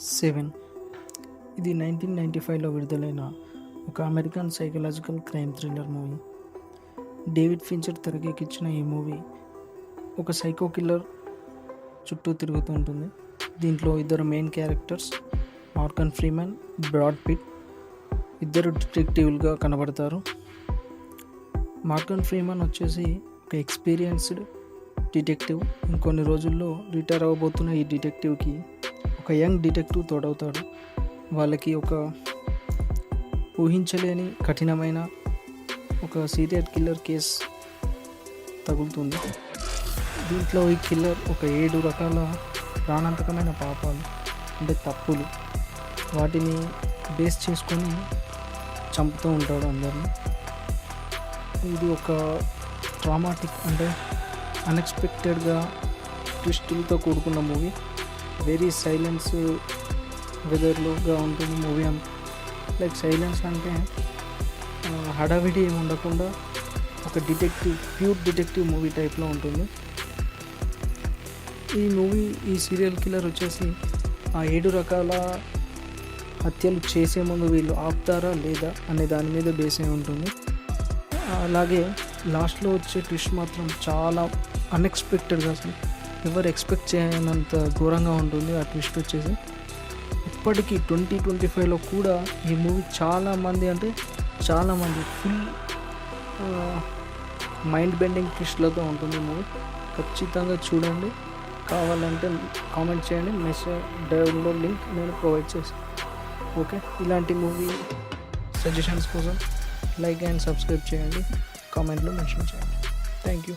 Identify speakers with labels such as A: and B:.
A: Seven. ఇది nineteen ninety ఫైవ్లో విడుదలైన ఒక American psychological crime thriller movie. David Fincher తెరకెక్కించిన ఈ మూవీ ఒక సైకో కిల్లర్ చుట్టూ తిరుగుతూ ఉంటుంది. దీంట్లో ఇద్దరు main characters Morgan Freeman Brad Pitt ఇద్దరు డిటెక్టివ్లుగా కనబడతారు. మార్కన్ ఫ్రీమన్ వచ్చేసి ఒక ఎక్స్పీరియన్స్డ్ డిటెక్టివ్. ఇంకొన్ని రోజుల్లో రిటైర్ అవ్వబోతున్న ఈ డిటెక్టివ్కి ఒక యంగ్ డిటెక్టివ్ తోడవుతాడు. వాళ్ళకి ఒక ఊహించలేని కఠినమైన ఒక సీరియల్ కిల్లర్ కేస్ తగులుతుంది. దీంట్లో ఈ కిల్లర్ ఒక ఏడు రకాల ప్రాణాంతకమైన పాపాలు అంటే తప్పులు వాటిని బేస్ చేసుకొని చంపుతూ ఉంటాడు అందరిని. ఇది ఒక ట్రామాటిక్ అంటే అన్ఎక్స్పెక్టెడ్గా ట్విస్టులతో కూడుకున్న మూవీ. వెరీ సైలెన్స్ వెదర్లోగా ఉంటుంది మూవీ అంత లైక్ సైలెన్స్ అంటే హడావిడి ఏమి ఉండకుండా ఒక డిటెక్టివ్ ప్యూర్ డిటెక్టివ్ మూవీ టైప్లో ఉంటుంది. ఈ మూవీ ఈ సీరియల్ కిల్లర్ వచ్చేసి ఆ ఏడు రకాల హత్యలు చేసే ముందు వీళ్ళు ఆపుతారా లేదా అనే దాని మీద బేస్ అయి ఉంటుంది. అలాగే లాస్ట్లో వచ్చే ట్విస్ట్ మాత్రం చాలా అన్ఎక్స్పెక్టెడ్గా అసలు ఎవరు ఎక్స్పెక్ట్ చేయనంత ఘోరంగా ఉంటుంది ఆ ట్విస్ట్ వచ్చేసి ఇప్పటికీ ట్వంటీ ట్వంటీ ఫైవ్లో కూడా ఈ మూవీ చాలామంది అంటే చాలామంది ఫుల్ మైండ్ బెండింగ్ ట్విస్ట్లతో ఉంటుంది మూవీ ఖచ్చితంగా చూడండి. కావాలంటే కామెంట్ చేయండి. మెసేజ్ డౌన్లోడ్ లింక్ నేను ప్రొవైడ్ చేస్తాను ఓకే? ఇలాంటి మూవీ సజెషన్స్ కోసం లైక్ అండ్ సబ్స్క్రైబ్ చేయండి. కామెంట్లో మెన్షన్ చేయండి. Thank you